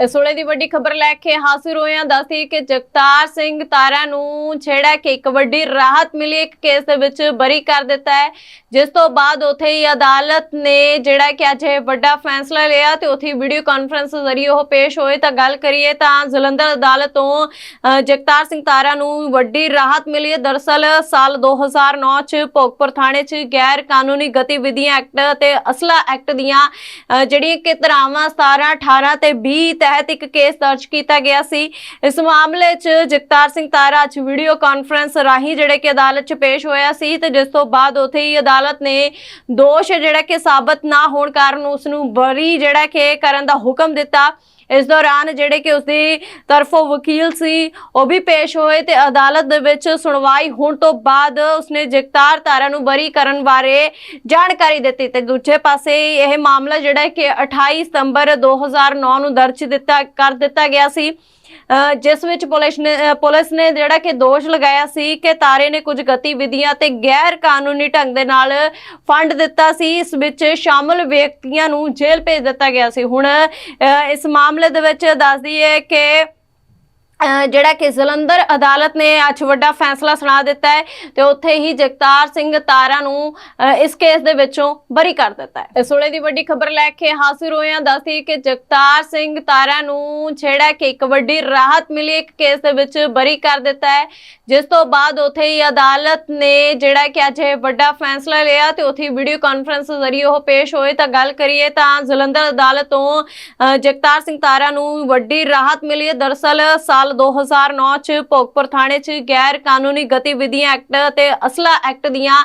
ਇਸ ਵੇਲੇ ਦੀ ਵੱਡੀ ਖਬਰ ਲੈ ਕੇ ਹਾਜ਼ਰ ਹੋਇਆ ਦੱਸਦੀ ਕਿ ਜਗਤਾਰ ਸਿੰਘ ਤਾਰਾ ਨੂੰ ਛੇੜਾ ਕਿ ਇੱਕ ਵੱਡੀ ਰਾਹਤ ਮਿਲੀ, ਇੱਕ ਕੇਸ ਦੇ ਵਿੱਚ ਬਰੀ ਕਰ ਦਿੱਤਾ ਹੈ। ਜਿਸ ਤੋਂ ਬਾਅਦ ਉਥੇ ਹੀ ਅਦਾਲਤ ਨੇ ਜਿਹੜਾ ਕਿ ਅੱਜ ਇਹ ਵੱਡਾ ਫੈਸਲਾ ਲਿਆ ਤੇ ਉਥੇ ਵੀਡੀਓ ਕਾਨਫਰੰਸ ਜ਼ਰੀਏ ਉਹ ਪੇਸ਼ ਹੋਏ। ਤਾਂ ਗੱਲ ਕਰੀਏ ਤਾਂ ਜਲੰਧਰ ਅਦਾਲਤ ਤੋਂ ਜਗਤਾਰ ਸਿੰਘ ਤਾਰਾ ਨੂੰ ਵੱਡੀ ਰਾਹਤ ਮਿਲੀ ਹੈ। ਦਰਸਲ ਸਾਲ 2009 ਚ ਭੋਗਪੁਰ ਥਾਣੇ ਚ ਗੈਰ ਕਾਨੂੰਨੀ ਗਤੀਵਿਧੀਆਂ ਐਕਟ ਤੇ ਅਸਲਾ ਐਕਟ ਦੀਆਂ ਜਿਹੜੀਆਂ ਕਿ ਧਾਰਾਵਾਂ 17 18 ਤੇ 20 ਤਹਿਤ ਇੱਕ ਕੇਸ ਦਰਜ ਕੀਤਾ ਗਿਆ ਸੀ। ਇਸ ਮਾਮਲੇ 'ਚ ਜਗਤਾਰ ਸਿੰਘ ਤਾਰਾ ਅੱਜ ਵੀਡੀਓ ਕਾਨਫਰੰਸ ਰਾਹੀਂ ਜਿਹੜੇ ਕਿ ਅਦਾਲਤ 'ਚ ਪੇਸ਼ ਹੋਇਆ ਸੀ ਤੇ ਜਿਸ ਤੋਂ ਬਾਅਦ ਉਥੇ ਹੀ ਅਦਾਲਤ ਨੇ ਦੋਸ਼ ਜਿਹੜਾ ਕਿ ਸਾਬਤ ਨਾ ਹੋਣ ਕਾਰਨ ਉਸ ਨੂੰ ਬਰੀ ਜਿਹੜਾ ਕਿ ਕਰਨ ਦਾ ਹੁਕਮ ਦਿੱਤਾ। ਇਸ ਦੌਰਾਨ ਜਿਹੜੇ ਕਿ ਉਸਦੀ ਤਰਫੋਂ ਵਕੀਲ ਸੀ, ਉਹ ਵੀ ਪੇਸ਼ ਹੋਏ ਤੇ ਅਦਾਲਤ ਦੇ ਵਿੱਚ ਸੁਣਵਾਈ ਹੋਣ ਤੋਂ ਬਾਅਦ ਉਸਨੇ ਜਗਤਾਰ ਤਾਰਾ ਨੂੰ ਬਰੀ ਕਰਨ ਬਾਰੇ ਜਾਣਕਾਰੀ ਦਿੱਤੀ ਤੇ ਦੂਜੇ ਪਾਸੇ ਇਹ ਮਾਮਲਾ ਜਿਹੜਾ ਕਿ 28 ਸਤੰਬਰ 2009 ਨੂੰ ਦਰਜ ਦਿੱਤਾ, ਕਰ ਦਿੱਤਾ ਗਿਆ ਸੀ। ਜਿਸ ਵਿੱਚ ਪੁਲਿਸ ਨੇ ਅ, ਪੁਲਿਸ ਨੇ ਜਿਹੜਾ ਕਿ ਦੋਸ਼ ਲਗਾਇਆ ਸੀ ਕਿ ਤਾਰੇ ਨੇ ਕੁਝ ਗਤੀਵਿਧੀਆਂ ਤੇ ਗੈਰ ਕਾਨੂੰਨੀ ਢੰਗ ਦੇ ਨਾਲ ਫੰਡ ਦਿੱਤਾ ਸੀ ਇਸ ਵਿੱਚ ਸ਼ਾਮਲ ਵਿਅਕਤੀਆਂ ਨੂੰ ਜੇਲ੍ਹ ਭੇਜ ਦਿੱਤਾ ਗਿਆ ਸੀ। ਹੁਣ ਅ, ਇਸ ਮਾਮਲੇ ਦੇ ਵਿੱਚ ਦੱਸ ਦਈਏ ਕਿ ਜਿਹੜਾ ਕਿ ਜਲੰਧਰ ਅਦਾਲਤ ਨੇ ਅੱਜ ਵੱਡਾ ਫੈਸਲਾ ਸੁਣਾ ਦਿੱਤਾ ਹੈ ਤੇ ਉੱਥੇ ਹੀ ਜਗਤਾਰ ਸਿੰਘ ਤਾਰਾ ਨੂੰ ਇਸ ਕੇਸ ਦੇ ਵਿੱਚੋਂ ਬਰੀ ਕਰ ਦਿੱਤਾ ਹੈ। ਇਸ ਵੇਲੇ ਦੀ ਵੱਡੀ ਖਬਰ ਲੈ ਕੇ ਹਾਜ਼ਰ ਹੋਏ ਹਾਂ ਦੱਸਦੀ ਕਿ ਜਗਤਾਰ ਸਿੰਘ ਤਾਰਾ ਨੂੰ ਛੇੜਾ ਕਿ ਇੱਕ ਵੱਡੀ ਰਾਹਤ ਮਿਲੀ, ਇੱਕ ਕੇਸ ਦੇ ਵਿੱਚ ਬਰੀ ਕਰ ਦਿੱਤਾ ਹੈ। ਜਿਸ ਤੋਂ ਬਾਅਦ ਉੱਥੇ ਹੀ ਅਦਾਲਤ ਨੇ ਜਿਹੜਾ ਕਿ ਅੱਜ ਇਹ ਵੱਡਾ ਫੈਸਲਾ ਲਿਆ ਤੇ ਉੱਥੇ ਵੀਡੀਓ ਕਾਨਫਰੰਸ ਜ਼ਰੀਏ ਉਹ ਪੇਸ਼ ਹੋਏ। ਤਾਂ ਗੱਲ ਕਰੀਏ ਤਾਂ ਜਲੰਧਰ ਅਦਾਲਤ ਤੋਂ ਜਗਤਾਰ ਸਿੰਘ ਤਾਰਾ ਨੂੰ ਵੱਡੀ ਰਾਹਤ ਮਿਲੀ ਹੈ। ਦਰਸਲ ਸਾਲ 2009 ਚ ਭੋਗਪੁਰ ਥਾਣੇ ਚ ਗੈਰ ਕਾਨੂੰਨੀ ਗਤੀਵਿਧੀਆਂ ਐਕਟ ਤੇ ਅਸਲਾ ਐਕਟ ਦੀਆਂ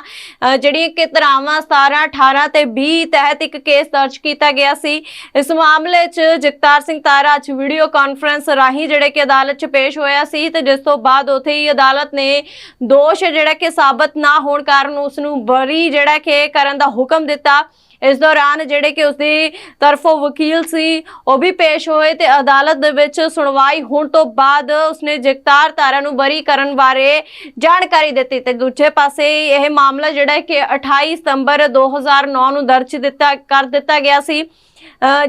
ਜਿਹੜੀਆਂ ਕਿ ਧਾਰਾਵਾਂ 17 18 ਤੇ 20 ਤਹਿਤ ਇੱਕ ਕੇਸ ਦਰਜ ਕੀਤਾ ਗਿਆ ਸੀ। ਇਸ ਮਾਮਲੇ 'ਚ ਜਗਤਾਰ ਸਿੰਘ ਤਾਰਾ ਅੱਜ ਵੀਡੀਓ ਕਾਨਫਰੰਸ ਰਾਹੀਂ ਜਿਹੜੇ ਕਿ ਅਦਾਲਤ 'ਚ ਪੇਸ਼ ਹੋਇਆ ਸੀ ਤੇ ਜਿਸ ਤੋਂ ਬਾਅਦ ਉਥੇ ਹੀ ਅਦਾਲਤ ਨੇ ਦੋਸ਼ ਜਿਹੜਾ ਕਿ ਸਾਬਤ ਨਾ ਹੋਣ ਕਾਰਨ ਉਸ ਨੂੰ ਬਰੀ ਜਿਹੜਾ ਕਿ ਕਰਨ ਦਾ ਹੁਕਮ ਦਿੱਤਾ। ਇਸ ਦੌਰਾਨ ਜਿਹੜੇ ਕਿ ਉਸਦੀ ਤਰਫੋਂ ਵਕੀਲ ਸੀ, ਉਹ ਵੀ ਪੇਸ਼ ਹੋਏ ਤੇ ਅਦਾਲਤ ਦੇ ਵਿੱਚ ਸੁਣਵਾਈ ਹੋਣ ਤੋਂ ਬਾਅਦ ਉਸਨੇ ਜਗਤਾਰ ਤਾਰਾ ਨੂੰ ਬਰੀ ਕਰਨ ਬਾਰੇ ਜਾਣਕਾਰੀ ਦਿੱਤੀ ਤੇ ਦੂਜੇ ਪਾਸੇ ਇਹ ਮਾਮਲਾ ਜਿਹੜਾ ਕਿ 28 ਸਤੰਬਰ 2009 ਨੂੰ ਦਰਜ ਦਿੱਤਾ, ਕਰ ਦਿੱਤਾ ਗਿਆ ਸੀ।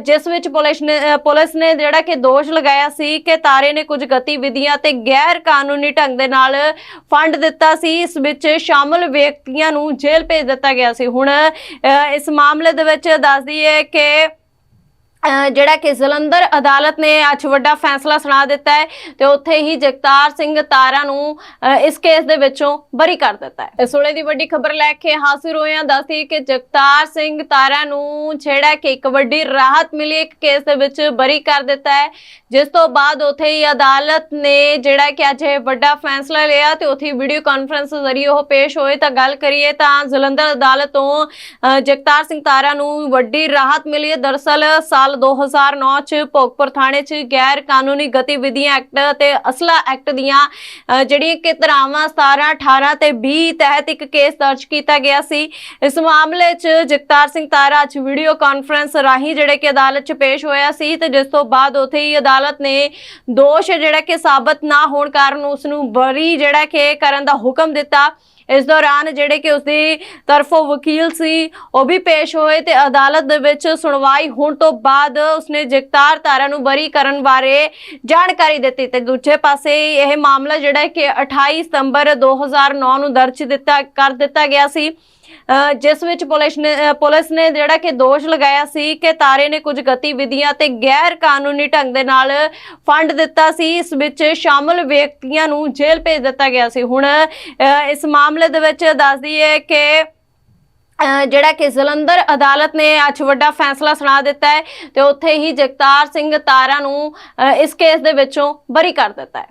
ਜਿਸ ਵਿੱਚ ਪੁਲਿਸ ਨੇ ਅ, ਪੁਲਿਸ ਨੇ ਜਿਹੜਾ ਕਿ ਦੋਸ਼ ਲਗਾਇਆ ਸੀ ਕਿ ਤਾਰੇ ਨੇ ਕੁਝ ਗਤੀਵਿਧੀਆਂ ਤੇ ਗੈਰ ਕਾਨੂੰਨੀ ਢੰਗ ਦੇ ਨਾਲ ਫੰਡ ਦਿੱਤਾ ਸੀ ਇਸ ਵਿੱਚ ਸ਼ਾਮਲ ਵਿਅਕਤੀਆਂ ਨੂੰ ਜੇਲ੍ਹ ਭੇਜ ਦਿੱਤਾ ਗਿਆ ਸੀ। ਹੁਣ ਅ, ਇਸ ਮਾਮਲੇ ਦੇ ਵਿੱਚ ਦੱਸ ਦਈਏ ਕਿ ਜਿਹੜਾ ਕਿ ਜਲੰਧਰ ਅਦਾਲਤ ਨੇ ਅੱਜ ਵੱਡਾ ਫੈਸਲਾ ਸੁਣਾ ਦਿੱਤਾ ਹੈ ਤੇ ਉੱਥੇ ਹੀ ਜਗਤਾਰ ਸਿੰਘ ਤਾਰਾ ਨੂੰ ਇਸ ਕੇਸ ਦੇ ਵਿੱਚੋਂ ਬਰੀ ਕਰ ਦਿੱਤਾ ਹੈ। ਇਸ ਵੇਲੇ ਦੀ ਵੱਡੀ ਖਬਰ ਲੈ ਕੇ ਹਾਜ਼ਰ ਹੋਏ ਹਾਂ, ਦੱਸਦੀ ਕਿ ਜਗਤਾਰ ਸਿੰਘ ਤਾਰਾ ਨੂੰ ਛੇੜਾ ਕਿ ਇੱਕ ਵੱਡੀ ਰਾਹਤ ਮਿਲੀ, ਇੱਕ ਕੇਸ ਦੇ ਵਿੱਚ ਬਰੀ ਕਰ ਦਿੱਤਾ ਹੈ। ਜਿਸ ਤੋਂ ਬਾਅਦ ਉੱਥੇ ਹੀ ਅਦਾਲਤ ਨੇ ਜਿਹੜਾ ਕਿ ਅੱਜ ਇਹ ਵੱਡਾ ਫੈਸਲਾ ਲਿਆ ਤੇ ਉੱਥੇ ਵੀਡੀਓ ਕਾਨਫਰੰਸ ਜ਼ਰੀਏ ਉਹ ਪੇਸ਼ ਹੋਏ। ਤਾਂ ਗੱਲ ਕਰੀਏ ਤਾਂ ਜਲੰਧਰ ਅਦਾਲਤ ਤੋਂ ਜਗਤਾਰ ਸਿੰਘ ਤਾਰਾ ਨੂੰ ਵੱਡੀ ਰਾਹਤ ਮਿਲੀ ਹੈ। ਦਰਸਲ ਸਾਲ 2009 ਚ ਭੋਗਪੁਰ ਥਾਣੇ ਚ ਗੈਰ ਕਾਨੂੰਨੀ ਗਤੀਵਿਧੀਆਂ ਐਕਟ ਤੇ ਅਸਲਾ ਐਕਟ ਦੀਆਂ ਜਿਹੜੀਆਂ ਕਿ ਧਾਰਾਵਾਂ 17 18 ਤੇ 20 ਤਹਿਤ ਇੱਕ ਕੇਸ ਦਰਜ ਕੀਤਾ ਗਿਆ ਸੀ। ਇਸ ਮਾਮਲੇ 'ਚ ਜਗਤਾਰ ਸਿੰਘ ਤਾਰਾ ਅੱਜ ਵੀਡੀਓ ਕਾਨਫਰੰਸ ਰਾਹੀਂ ਜਿਹੜੇ ਕਿ ਅਦਾਲਤ 'ਚ ਪੇਸ਼ ਹੋਇਆ ਸੀ ਤੇ ਜਿਸ ਤੋਂ ਬਾਅਦ ਉਥੇ ਹੀ ਅਦਾਲਤ ਨੇ ਦੋਸ਼ ਜਿਹੜਾ ਕਿ ਸਾਬਤ ਨਾ ਹੋਣ ਕਾਰਨ ਉਸ ਨੂੰ ਬਰੀ ਜਿਹੜਾ ਕਿ ਕਰਨ ਦਾ ਹੁਕਮ ਦਿੱਤਾ। ਇਸ ਦੌਰਾਨ ਜਿਹੜੇ ਕਿ ਉਸਦੀ ਤਰਫੋਂ ਵਕੀਲ ਸੀ, ਉਹ ਵੀ ਪੇਸ਼ ਹੋਏ ਤੇ ਅਦਾਲਤ ਦੇ ਵਿੱਚ ਸੁਣਵਾਈ ਹੋਣ ਤੋਂ ਬਾਅਦ ਉਸਨੇ ਜਗਤਾਰ ਤਾਰਾ ਨੂੰ ਬਰੀ ਕਰਨ ਬਾਰੇ ਜਾਣਕਾਰੀ ਦਿੱਤੀ ਤੇ ਦੂਜੇ ਪਾਸੇ ਇਹ ਮਾਮਲਾ ਜਿਹੜਾ ਕਿ 28 ਸਤੰਬਰ 2009 ਨੂੰ ਦਰਜ ਦਿੱਤਾ, ਕਰ ਦਿੱਤਾ ਗਿਆ ਸੀ। ਜਿਸ ਵਿੱਚ ਪੁਲਿਸ ਨੇ ਪੁਲਿਸ ਨੇ ਜਿਹੜਾ ਕਿ ਦੋਸ਼ ਲਗਾਇਆ ਸੀ ਕਿ ਤਾਰੇ ਨੇ ਕੁਝ ਗਤੀਵਿਧੀਆਂ ਤੇ ਗੈਰ ਕਾਨੂੰਨੀ ਢੰਗ ਦੇ ਨਾਲ ਫੰਡ ਦਿੱਤਾ ਸੀ ਇਸ ਵਿੱਚ ਸ਼ਾਮਲ ਵਿਅਕਤੀਆਂ ਨੂੰ ਜੇਲ੍ਹ ਭੇਜ ਦਿੱਤਾ ਗਿਆ ਸੀ। ਹੁਣ ਅ, ਇਸ ਮਾਮਲੇ ਦੇ ਵਿੱਚ ਦੱਸਦੀ ਹੈ ਕਿ ਅਹ ਜਿਹੜਾ ਕਿ ਜਲੰਧਰ ਅਦਾਲਤ ਨੇ ਅੱਜ ਵੱਡਾ ਫੈਸਲਾ ਸੁਣਾ ਦਿੱਤਾ ਹੈ ਤੇ ਉੱਥੇ ਹੀ ਜਗਤਾਰ ਸਿੰਘ ਤਾਰਾ ਨੂੰ ਅਹ ਇਸ ਕੇਸ ਦੇ ਵਿੱਚੋਂ ਬਰੀ ਕਰ ਦਿੱਤਾ ਹੈ।